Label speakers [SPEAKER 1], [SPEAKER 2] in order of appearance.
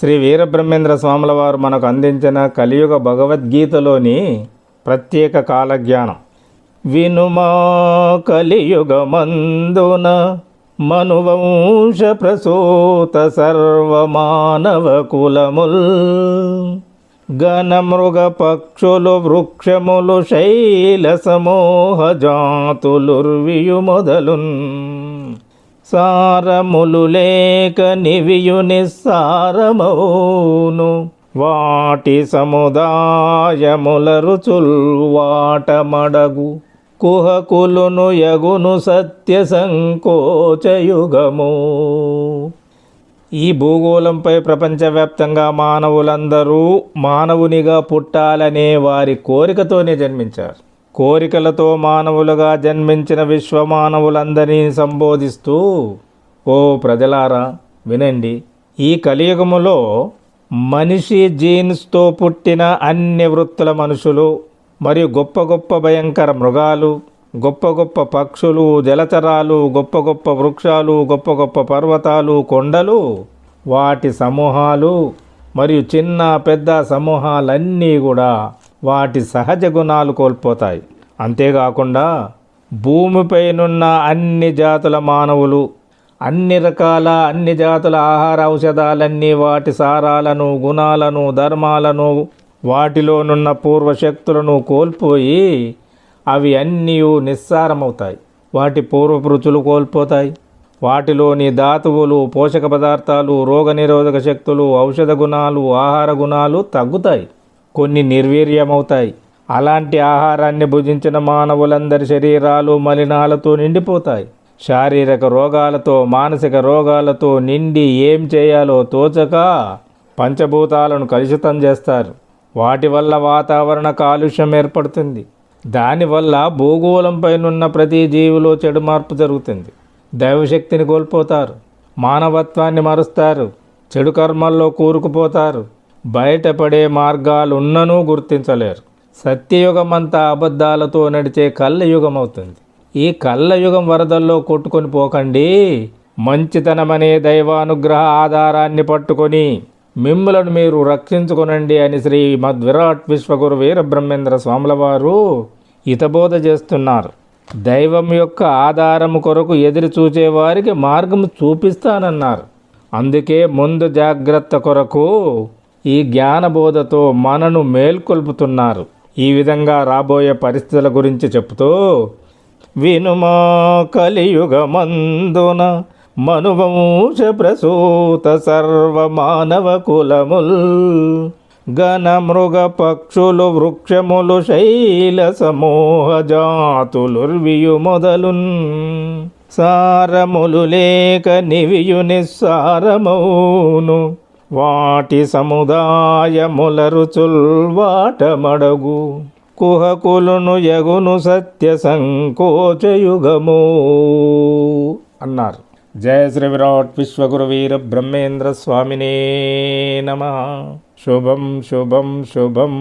[SPEAKER 1] శ్రీ వీరబ్రహ్మేంద్ర స్వాముల వారు మనకు అందించిన కలియుగ భగవద్గీతలోని ప్రత్యేక కాలజ్ఞానం. వినుమా కలియుగమందున మనువంశ ప్రసూత సర్వమానవ కులముల్. గణమృగ పక్షులు వృక్షములు శైల సమూహ జాతులుర్వియు మొదలున్. సారములు లేక నివియు నిస్సారమౌను. వాటి సముదాయముల రుచుల్ వాటమడగు. కుహకులును యగును సత్య సంకోచయుగము. ఈ భూగోళంపై ప్రపంచవ్యాప్తంగా మానవులందరూ మానవునిగా పుట్టాలనే వారి కోరికతోనే జన్మించారు. కోరికలతో మానవులుగా జన్మించిన విశ్వమానవులందరినీ సంబోధిస్తూ ఓ ప్రజలారా వినండి. ఈ కలియుగములో మనిషి జీన్స్తో పుట్టిన అన్ని వృత్తుల మనుషులు మరియు గొప్ప గొప్ప భయంకర మృగాలు గొప్ప గొప్ప పక్షులు జలచరాలు గొప్ప గొప్ప వృక్షాలు గొప్ప గొప్ప పర్వతాలు కొండలు వాటి సమూహాలు మరియు చిన్న పెద్ద సమూహాలన్నీ కూడా వాటి సహజ గుణాలు కోల్పోతాయి. అంతేకాకుండా భూమిపైనున్న అన్ని జాతుల మానవులు అన్ని రకాల అన్ని జాతుల ఆహార ఔషధాలన్నీ వాటి సారాలను గుణాలను ధర్మాలను వాటిలోనున్న పూర్వశక్తులను కోల్పోయి అవి అన్నీ నిస్సారమవుతాయి. వాటి పూర్వపురుచులు కోల్పోతాయి. వాటిలోని ధాతువులు పోషక పదార్థాలు రోగనిరోధక శక్తులు ఔషధ గుణాలు ఆహార గుణాలు తగ్గుతాయి. కొన్ని నిర్వీర్యమవుతాయి. అలాంటి ఆహారాన్ని భుజించిన మానవులందరి శరీరాలు మలినాలతో నిండిపోతాయి. శారీరక రోగాలతో మానసిక రోగాలతో నిండి ఏం చేయాలో తోచక పంచభూతాలను కలుషితం చేస్తారు. వాటి వల్ల వాతావరణ కాలుష్యం ఏర్పడుతుంది. దానివల్ల భూగోళంపైనున్న ప్రతి జీవిలో చెడు మార్పు జరుగుతుంది. దైవశక్తిని కోల్పోతారు. మానవత్వాన్ని మరుస్తారు. చెడు కర్మల్లో కూరుకుపోతారు. బయటపడే మార్గాలు ఉన్ననూ గుర్తించలేరు. సత్యయుగమంతా అబద్ధాలతో నడిచే కళ్ళయుగం అవుతుంది ఈ కళ్ళయుగం వరదల్లో కొట్టుకొని పోకండి. మంచితనమనే దైవానుగ్రహ ఆధారాన్ని పట్టుకొని మిమ్ములను మీరు రక్షించుకొనండి అని శ్రీ మద్విరాట్ విశ్వగురు వీరబ్రహ్మేంద్ర స్వాముల వారు హితబోధ చేస్తున్నారు. దైవం యొక్క ఆధారము కొరకు ఎదురు చూచేవారికి మార్గము చూపిస్తానన్నారు. అందుకే ముందు జాగ్రత్త కొరకు ఈ జ్ఞానబోధతో మనను మేల్కొల్పుతున్నారు. ఈ విధంగా రాబోయే పరిస్థితుల గురించి చెప్తూ వినుమా కలియుగమందున మనువంశ ప్రసూత సర్వమానవ కులముల్. గణ మృగ పక్షులు వృక్షములు శైల సమూహ జాతులు మొదలున్. సారములు లేక నివియు నిస్సారమౌను. వాటి సముదాయముల రుచుల్వాటమడగు కుహకులును యగును సత్య సంకోచయుగము అన్నారు. జయ శ్రీ విరాట్ విశ్వగురు వీర బ్రహ్మేంద్ర స్వామినే నమ. శుభం శుభం శుభం.